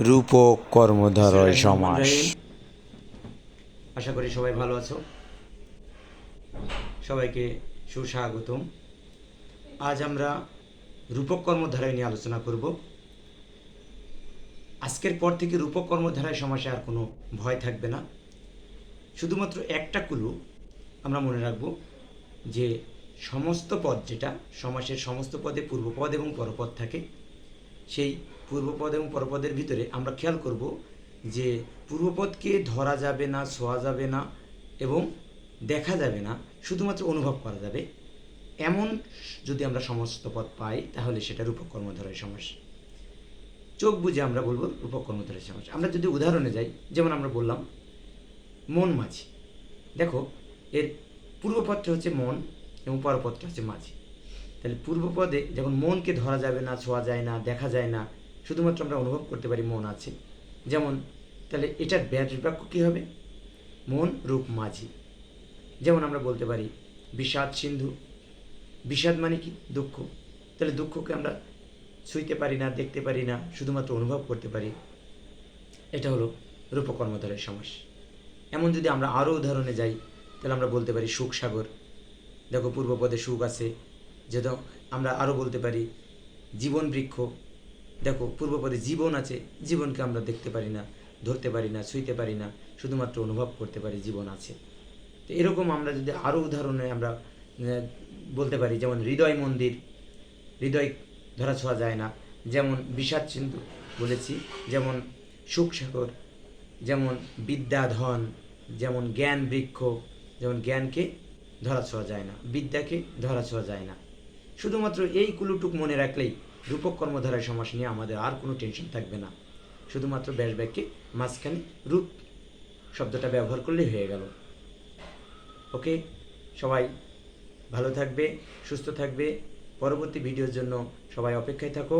রূপক কর্মধারয় সমাস। আশা করি সবাই ভালো আছো। সবাইকে সুস্বাগতম। আজ আমরা রূপক কর্মধারায় নিয়ে আলোচনা করব। আজকের পর থেকে রূপক কর্মধারায় সমাসে আর কোনো ভয় থাকবে না। শুধুমাত্র একটা কুলু আমরা মনে রাখব যে সমস্ত পদ যেটা সমাসের সমস্ত পদে পূর্বপদ এবং পরপদ থাকে সেই পূর্বপদ এবং পরপদের ভিতরে আমরা খেয়াল করব যে পূর্বপদকে ধরা যাবে না, ছোঁয়া যাবে না এবং দেখা যাবে না, শুধুমাত্র অনুভব করা যাবে। এমন যদি আমরা সমস্ত পদ পাই, তাহলে সেটা রূপক কর্মধারয় সমাস চোখ বুঝে আমরা বলব রূপক কর্মধারয় সমাস আমরা যদি উদাহরণে যাই, যেমন আমরা বললাম, মন মাঝি। দেখো, এর পূর্বপদটা হচ্ছে মন এবং পরপদটা হচ্ছে মাঝি। তাহলে পূর্বপদে যখন মনকে ধরা যাবে না, ছোঁয়া যায় না, দেখা যায় না শুধুমাত্র আমরা অনুভব করতে পারি মন আছে। যেমন, তাহলে এটার ব্যাস বাক্য কী হবে? মন, রূপ, মাঝি। যেমন আমরা বলতে পারি, বিষাদ, সিন্ধু। বিষাদ মানে কি? দুঃখ। তাহলে দুঃখকে আমরা ছুঁইতে পারি না, দেখতে পারি না, শুধুমাত্র অনুভব করতে পারি। এটা হলো রূপকর্মধারের সমাস। এমন যদি আমরা আরও উদাহরণে যাই, তাহলে আমরা বলতে পারি সুখ সাগর। দেখো, পূর্বপদে সুখ আছে। যেহেতু আমরা আরও বলতে পারি, জীবন বৃক্ষ। দেখো, পূর্বপদে জীবন আছে, জীবনকে আমরা দেখতে পারি না, ধরতে পারি না, ছুঁইতে পারি না, শুধুমাত্র অনুভব করতে পারি জীবন আছে। তো এরকম আমরা যদি আরও উদাহরণে আমরা বলতে পারি, যেমন হৃদয় মন্দির, হৃদয় ধরা ছোঁয়া যায় না, যেমন বিষাদ সিন্ধু বলেছি, যেমন সুখ সাগর যেমন বিদ্যাধন, যেমন জ্ঞান বৃক্ষ, যেমন জ্ঞানকে ধরা ছোঁয়া যায় না, বিদ্যাকে ধরা ছোঁয়া যায় না। শুধুমাত্র এই কুলুটুক মনে রাখলেই রূপক কর্মধারায় সমাস নিয়ে আমাদের আর কোনো টেনশন থাকবে না। শুধুমাত্র ব্যাস ব্যাগকে মাঝখানে রূপ শব্দটা ব্যবহার করলেই হয়ে গেল। ওকে সবাই ভালো থাকবে, সুস্থ থাকবে। পরবর্তী ভিডিওর জন্য সবাই অপেক্ষায় থাকো।